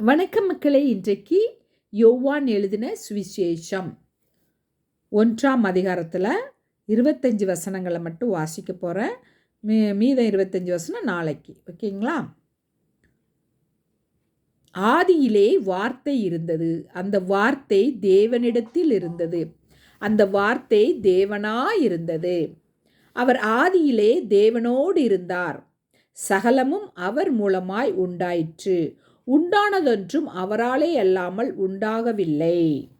வணக்கம் மக்களே இன்றைக்கு யோவான் எழுதின சுவிசேஷம். ஒன்றாம் அதிகாரத்தில் இருபத்தஞ்சி வசனங்களை மட்டும் வாசிக்க போகிறேன் மீ மீதம் இருபத்தஞ்சி வசனம் நாளைக்கு ஓகேங்களா? ஆதியிலே வார்த்தை இருந்தது. அந்த வார்த்தை தேவனிடத்தில் இருந்தது. அந்த வார்த்தை தேவனாயிருந்தது. அவர் ஆதியிலே தேவனோடு இருந்தார். சகலமும் அவர் மூலமாய் உண்டாயிற்று. உண்டானதொன்றும் அவராலே அல்லாமல் உண்டாகவில்லை.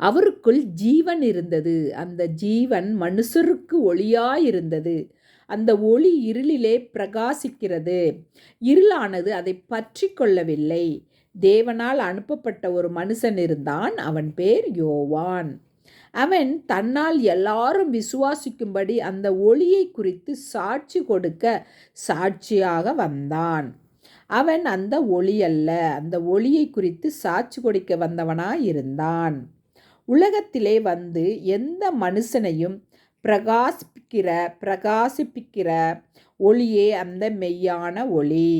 அவருக்குள் ஜீவன் இருந்தது. அந்த ஜீவன் மனுஷருக்கு ஒளியாயிருந்தது. அந்த ஒளி இருளிலே பிரகாசிக்கிறது. இருளானது அதை பற்றி கொள்ளவில்லை. தேவனால் அனுப்பப்பட்ட ஒரு மனுஷன் இருந்தான் அவன் பேர் யோவான். அவன் தன்னால் எல்லாரும் விசுவாசிக்கும்படி அந்த ஒளியை குறித்து சாட்சி கொடுக்க சாட்சியாக வந்தான். அவன் அந்த ஒளி அல்ல. அந்த ஒளியை குறித்து சாட்சி கொடுக்க வந்தவனாய் இருந்தான் உலகத்திலே வந்து எந்த மனுஷனையும் பிரகாசிப்பிக்கிற பிரகாசிப்பிக்கிற ஒளியே அந்த மெய்யான ஒளி.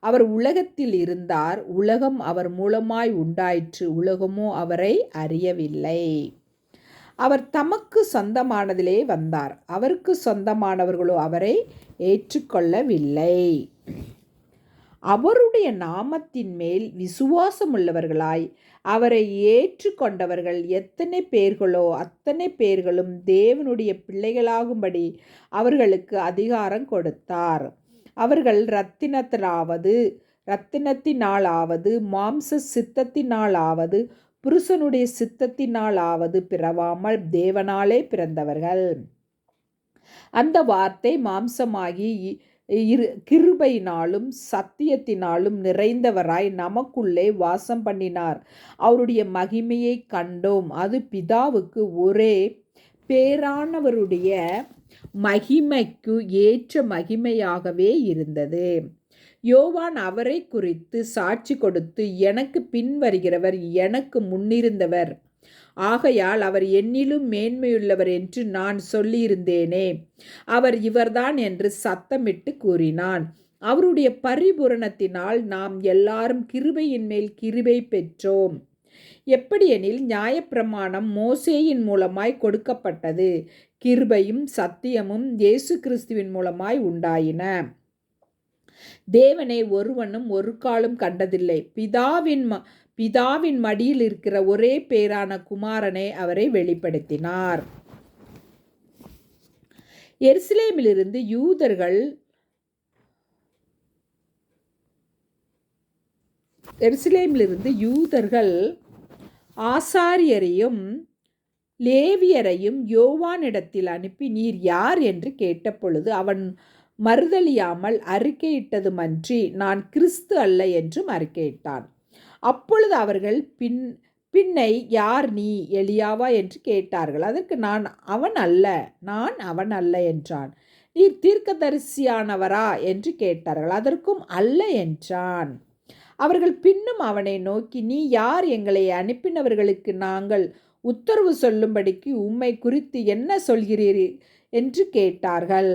அவர் உலகத்தில் இருந்தார். உலகம் அவர் மூலமாய் உண்டாயிற்று. உலகமோ அவரை அறியவில்லை. அவர் தமக்கு சொந்தமானதிலே வந்தார். அவருக்கு சொந்தமானவர்களோ அவரை ஏற்றுக்கொள்ளவில்லை. அவருடைய நாமத்தின் மேல் விசுவாசமுள்ளவர்களாய் அவரை ஏற்றுக்கொண்டவர்கள் எத்தனை பேர்களோ அத்தனை பேர்களும் தேவனுடைய பிள்ளைகளாகும்படி அவர்களுக்கு அதிகாரம் கொடுத்தார். அவர்கள் ரத்தினத்திலாவது இரத்தினத்தினாலாவது மாம்ச சித்தத்தினாலாவது புருஷனுடைய சித்தத்தினாலாவது பிறவாமல் தேவனாலே பிறந்தவர்கள். அந்த வார்த்தை மாம்சமாகி இரு கிருபையினாலும் சத்தியத்தினாலும் நிறைந்தவராய் நமக்குள்ளே வாசம் பண்ணினார். அவருடைய மகிமையை கண்டோம். அது பிதாவுக்கு ஒரே பேரானவருடைய மகிமைக்கு ஏற்ற மகிமையாகவே இருந்தது. யோவான் அவரை குறித்து சாட்சி கொடுத்து எனக்கு பின்வருகிறவர் எனக்கு முன்னிருந்தவர். ஆகையால் அவர் என்னிலும் மேன்மையுள்ளவர் என்று நான் சொல்லியிருந்தேனே. அவர் இவர்தான் என்று சத்தமிட்டு கூறினான். அவருடைய பரிபூரணத்தினால் நாம் எல்லாரும் கிருபையின் மேல் கிருபை பெற்றோம். எப்படியெனில் நியாயப்பிரமாணம் மோசேயின் மூலமாய் கொடுக்கப்பட்டது. கிருபையும் சத்தியமும் இயேசு கிறிஸ்துவின் மூலமாய் உண்டாயின. தேவனை ஒருவனும் ஒரு காலம் கண்டதில்லை. பிதாவின் பிதாவின் மடியில் இருக்கிற ஒரே பேரான குமாரனை அவரை வெளிப்படுத்தினார். எருசலேமிலிருந்து யூதர்கள் எருசலேமிலிருந்து யூதர்கள் ஆசாரியரையும் லேவியரையும் யோவானிடத்தில் அனுப்பி நீர் யார் என்று கேட்டபொழுது அவன் மறுதலியாமல் அறிக்கையிட்டதுமன்றி நான் கிறிஸ்து அல்ல என்றும் அறிக்கையிட்டான். அப்பொழுது அவர்கள் பின் பின்னை யார் நீ எலியாவா? என்று கேட்டார்கள். அதற்கு நான் அவன் அல்ல நான் அவன் அல்ல என்றான். நீர் தீர்க்கதரிசியானவரா? என்று கேட்டார்கள். அதற்கும் அல்ல என்றான். அவர்கள் பின்னும் அவனை நோக்கி நீ யார்? எங்களை அனுப்பினவர்களுக்கு நாங்கள் உத்தரவு சொல்லும்படிக்கு உம்மை குறித்து என்ன சொல்கிறீர்? என்று கேட்டார்கள்.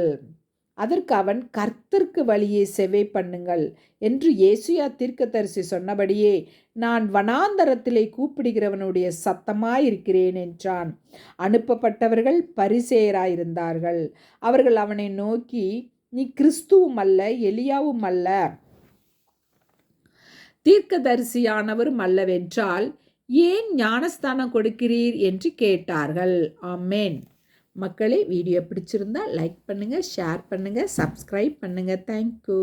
அதற்கு அவன் கர்த்தர்க்கு வழியை செவை பண்ணுங்கள் என்று இயேசுயா தீர்க்கதரிசி சொன்னபடியே நான் வனாந்தரத்திலே கூப்பிடுகிறவனுடைய சத்தமாயிருக்கிறேன் என்றான். அனுப்பப்பட்டவர்கள் பரிசேயராயிருந்தார்கள். அவர்கள் அவனை நோக்கி நீ கிறிஸ்துவும் அல்ல எலியாவும் அல்ல. தீர்க்கதரிசியானவரும் அல்லவென்றால் ஏன் ஞானஸ்தானம் கொடுக்கிறீர்? என்று கேட்டார்கள். ஆமேன். மக்களே வீடியோ பிடிச்சிருந்தா லைக் பண்ணுங்கள் ஷேர் பண்ணுங்கள் சப்ஸ்கிரைப் பண்ணுங்கள் தேங்க்யூ